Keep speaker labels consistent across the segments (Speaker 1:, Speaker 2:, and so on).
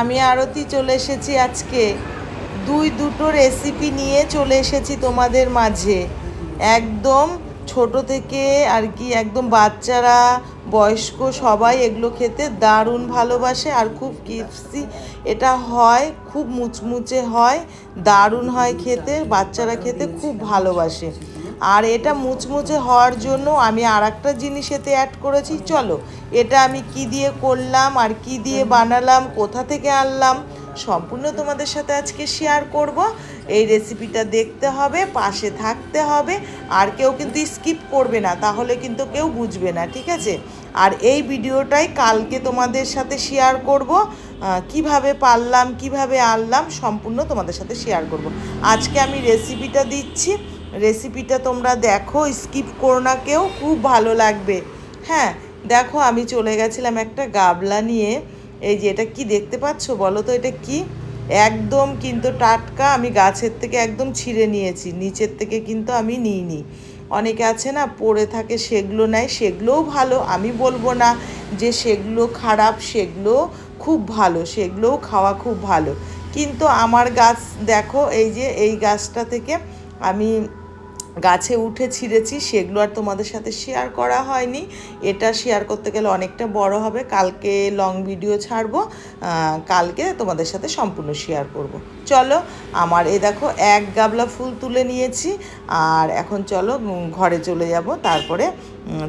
Speaker 1: আমি আরতি চলে এসেছি আজকে। দুই দুটো রেসিপি নিয়ে চলে এসেছি তোমাদের মাঝে। একদম ছোট থেকে আর কি, একদম বাচ্চারা, বয়স্ক সবাই এগুলো খেতে দারুণ ভালোবাসে আর খুব কিপসি। এটা হয়, খুব মুচমুচে হয়, দারুণ হয় খেতে, বাচ্চারা খেতে খুব ভালোবাসে। আর এটা মুচমুচে হওয়ার জন্য আমি আর একটা জিনিস এতে অ্যাড করেছি। চলো, এটা আমি কি দিয়ে করলাম, আর কি দিয়ে বানালাম, কোথা থেকে আনলাম, সম্পূর্ণ তোমাদের সাথে আজকে শেয়ার করব। এই রেসিপিটা দেখতে হবে, পাশে থাকতে হবে, আর কেউ কিন্তু স্কিপ করবে না, তাহলে কিন্তু কেউ বুঝবে না, ঠিক আছে? আর এই ভিডিওটাই কালকে তোমাদের সাথে শেয়ার করব কীভাবে পারলাম, কীভাবে আনলাম, সম্পূর্ণ তোমাদের সাথে শেয়ার করব। আজকে আমি রেসিপিটা দিচ্ছি। রেসিপিটা তোমরা দেখো স্কিপ করো না কেউ, খুব ভালো লাগবে। হ্যাঁ দেখো আমি চলে গেছিলাম একটা গাবলা নিয়ে। এই যে এটা কি দেখতে পাচ্ছ? বলো তো এটা কি? একদম কিন্তু টাটকা, আমি গাছের থেকে একদম ছিঁড়ে নিয়েছি। নিচের থেকে কিন্তু আমি নিইনি। অনেকে আছে না, পড়ে থাকে সেগুলো নেয়, সেগুলোও ভালো। আমি বলব না যে সেগুলো খারাপ, সেগুলো খুব ভালো, সেগুলোও খাওয়া খুব ভালো। কিন্তু আমার গাছ, দেখো এই যে এই গাছটা থেকে আমি গাছে উঠে ছিঁড়েছি, সেগুলো আর তোমাদের সাথে শেয়ার করা হয়নি। এটা শেয়ার করতে গেলে অনেকটা বড় হবে। কালকে লং ভিডিও ছাড়বো। কালকে তোমাদের সাথে সম্পূর্ণ শেয়ার করব। চলো, আমার এ দেখো এক গাবলা ফুল তুলে নিয়েছি। আর এখন চলো ঘরে চলে যাব। তারপরে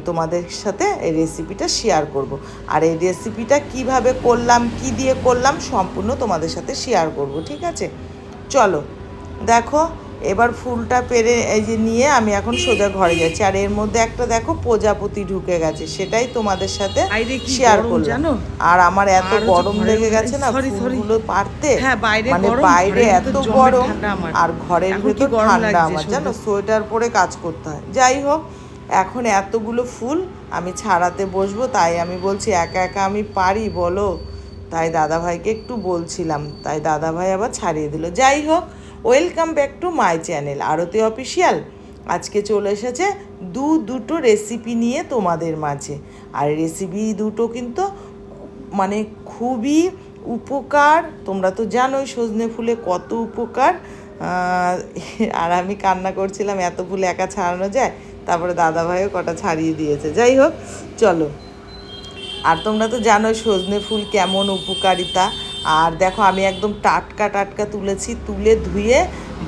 Speaker 1: তোমাদের সাথে এই রেসিপিটা শেয়ার করব। আর এই রেসিপিটা কীভাবে করলাম, কি দিয়ে করলাম, সম্পূর্ণ তোমাদের সাথে শেয়ার করব, ঠিক আছে? চলো, দেখো এবার ফুলটা পেরে এই যে নিয়ে আমি এখন সোজা ঘরে যাচ্ছি। আর এর মধ্যে একটা দেখো প্রজাপতি ঢুকে গেছে সেটাই তোমাদের সাথে শেয়ার করলাম।
Speaker 2: জানো?
Speaker 1: আর আমার এত গরম লেগে গেছে না। ফুলগুলো পারতে?
Speaker 2: হ্যাঁ, বাইরে
Speaker 1: মানে বাইরে এত গরম আর ঘরের ভেতর ঠান্ডা আমার জানো? সোয়েটার পরে কাজ করতে হয়। যাই হোক এখন এতগুলো ফুল আমি ছাড়াতে বসবো তাই আমি বলছি একা একা আমি পারি বলো? তাই দাদাভাইকে একটু বলছিলাম তাই দাদাভাই আবার ছাড়িয়ে দিল। যাই হোক welcome back to my channel Arati official আজকে চলে এসেছে দু দুটো রেসিপি নিয়ে তোমাদের মাঝে। আর রেসিপি দুটো কিন্তু মানে খুবই উপকার, তোমরা তো জানোই সজনে ফুলে কত উপকার। আর আমি কান্না করছিলাম, এত ফুল একা ছাড়ানো যায়, তারপরে দাদাভাইও কটা ছাড়িয়ে দিয়েছে। যাই হোক, চলো। আর তোমরা তো জানোই সজনে ফুল কেমন উপকারিতা। আর দেখো আমি একদম টাটকা টাটকা তুলেছি, তুলে ধুয়ে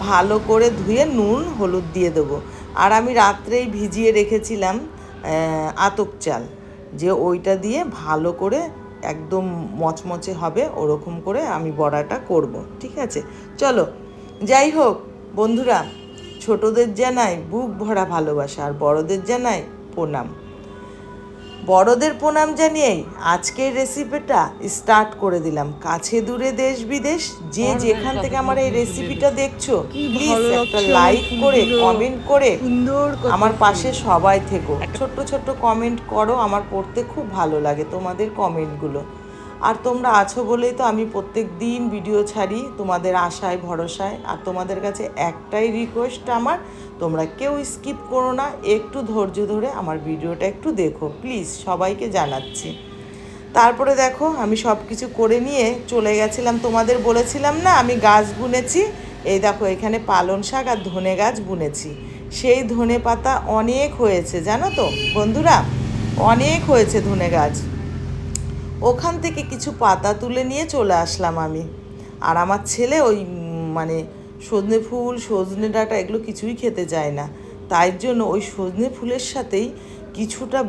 Speaker 1: ভালো করে ধুয়ে নুন, হলুদ দিয়ে দেবো। আর আমি রাত্রেই ভিজিয়ে রেখেছিলাম আতক চাল, যে ওইটা দিয়ে ভালো করে একদম মচমচে হবে, ওরকম করে আমি বড়াটা করব, ঠিক আছে? চলো, যাই হোক, বন্ধুরা, ছোটদের জানাই বুক ভরা ভালোবাসা, আর বড়দের জানাই প্রণাম। বড়দের প্রণাম জানিয়েই আজকের রেসিপিটা স্টার্ট করে দিলাম। কাছে দূরে দেশ বিদেশ যে যেখান থেকে আমার এই রেসিপিটা দেখছ প্লিজ একটা লাইক করে কমেন্ট করে
Speaker 2: সুন্দর
Speaker 1: আমার পাশে সবাই থেকো। ছোট্ট ছোট্ট কমেন্ট করো আমার পড়তে খুব ভালো লাগে তোমাদের কমেন্টগুলো আর তোমরা আছো বলেই তো আমি প্রত্যেক দিন ভিডিও ছাড়ি তোমাদের আশায়, ভরসায়। আর তোমাদের কাছে একটাই রিকোয়েস্ট আমার, তোমরা কেউ স্কিপ করো না, একটু ধৈর্য ধরে আমার ভিডিওটা একটু দেখো প্লিজ সবাইকে জানাচ্ছি। তারপরে দেখো, আমি সব কিছু করে নিয়ে চলে গেছিলাম। তোমাদের বলেছিলাম না, আমি গাছ বুনেছি। এই দেখো, এখানে পালন শাক আর ধনে গাছ বুনেছি। সেই ধনে পাতা অনেক হয়েছে, জানো তো? বন্ধুরা, অনেক হয়েছে ধনে গাছ। ওখান থেকে কিছু পাতা তুলে নিয়ে চলে আসলাম আমি। আর আমার ছেলে ওই মানে সজনে ফুল, সজনে ডাঁটা এগুলো কিছুই খেতে চায় না। তাই জন্য ওই সজনে ফুলের সাথেই কিছুটা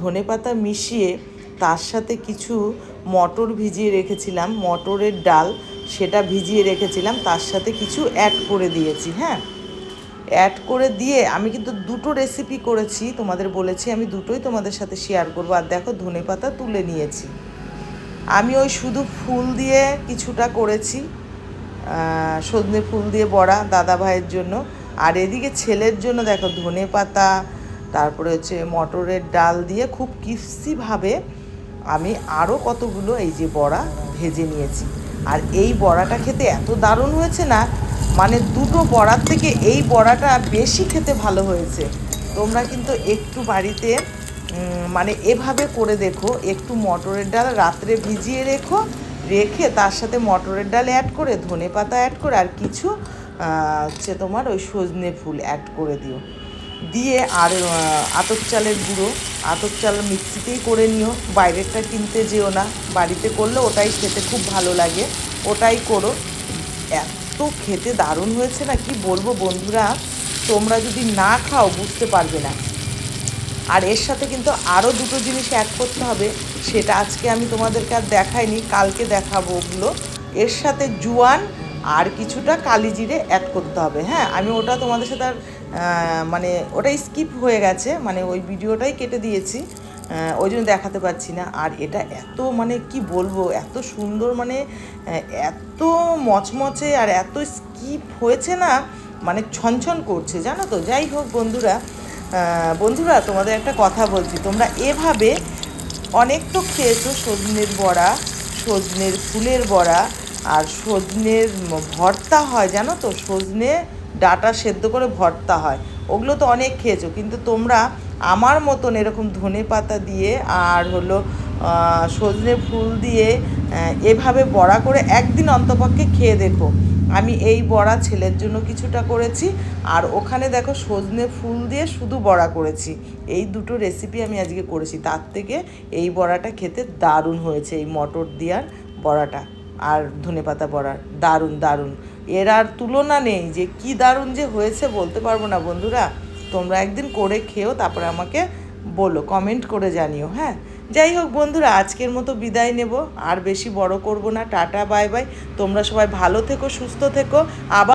Speaker 1: ধনে পাতা মিশিয়ে তার সাথে কিছু মটর ভিজিয়ে রেখেছিলাম। মটরের ডাল সেটা ভিজিয়ে রেখেছিলাম। তার সাথে কিছু অ্যাড করে দিয়েছি হ্যাঁ? অ্যাড করে দিয়ে আমি কিন্তু দুটো রেসিপি করেছি, তোমাদের বলেছি, আমি দুটোই তোমাদের সাথে শেয়ার করব। আর দেখো ধনে পাতা তুলে নিয়েছি। আমি ওই শুধু ফুল দিয়ে কিছুটা করেছি সজনে ফুল দিয়ে বড়া দাদা ভাইয়ের জন্য। আর এদিকে ছেলের জন্য দেখো ধনে পাতা, তারপরে হচ্ছে মটরের ডাল দিয়ে খুব কিফসিভাবে আমি আরও কতগুলো এই যে বড়া ভেজে নিয়েছি। আর এই বড়াটা খেতে এত দারুণ হয়েছে না মানে দুটো বড়ার থেকে এই বড়াটা বেশি খেতে ভালো হয়েছে। তোমরা কিন্তু একটু বাড়িতে মানে এভাবে করে দেখো, একটু মটরের ডাল রাত্রে ভিজিয়ে রেখো, রেখে তার সাথে মটরের ডাল অ্যাড করে, ধনে পাতা অ্যাড করে, আর কিছু হচ্ছে তোমার ওই সজনে ফুল অ্যাড করে দিও। দিয়ে আর আতপ চালের গুঁড়ো, আতপ চাল মিক্সিতেই করে নিও। বাইরেরটা কিনতে যেও না, বাড়িতে করলে ওটাই খেতে খুব ভালো লাগে। ওটাই করো। এত খেতে দারুণ হয়েছে না? কি বলব বন্ধুরা? তোমরা যদি না খাও, বুঝতে পারবে না। আর এর সাথে কিন্তু আরও দুটো জিনিস অ্যাড করতে হবে, সেটা আজকে আমি তোমাদেরকে আর দেখাইনি, কালকে দেখাবো ওগুলো। এর সাথে জুয়ান আর কিছুটা কালি জিরে অ্যাড করতে হবে হ্যাঁ? আমি ওটা তোমাদের সাথে আর মানে ওটাই স্কিপ হয়ে গেছে মানে ওই ভিডিওটাই কেটে দিয়েছি। ওই জন্য দেখাতে পারছি না। আর এটা এত মানে কি বলব, এত সুন্দর মানে এত মচমচে আর এত স্কিপ হয়েছে না মানে ছনছন করছে, জানো তো? যাই হোক বন্ধুরা বন্ধুরা, তোমাদের একটা কথা বলছি। তোমরা এভাবে অনেক তো খেয়েছো, সজনের বড়া, সজনের ফুলের বড়া, আর সজনের ভর্তা হয়, জানো তো? সজনে ডাটা সেদ্ধ করে ভর্তা হয়। ওগুলো তো অনেক খেয়েছো, কিন্তু তোমরা আমার মতন এরকম ধনে পাতা দিয়ে আর হলো সজনে ফুল দিয়ে এভাবে বড়া করে একদিন অন্তপক্ষে খেয়ে দেখো। আমি এই বড়া ছেলের জন্য কিছুটা করেছি, আর ওখানে দেখো সজনে ফুল দিয়ে শুধু বড়া করেছি। এই দুটো রেসিপি আমি আজকে করেছি, তার থেকে এই বড়াটা খেতে দারুণ হয়েছে, এই মটর দেওয়ার বড়াটা, আর ধনেপাতা বড়ার, দারুণ দারুণ। এর আর তুলনা নেই যে কি দারুণ যে হয়েছে বলতে পারব না, বন্ধুরা। তোমরা একদিন করে খেও, তারপরে আমাকে বলো কমেন্ট করে জানিও হ্যাঁ? যাই হোক, বন্ধুরা, আজকের মতো বিদায় নেব। আর বেশি বড় করব না। Tata, bye bye. তোমরা সবাই ভালো থেকো, সুস্থ থেকো। আবার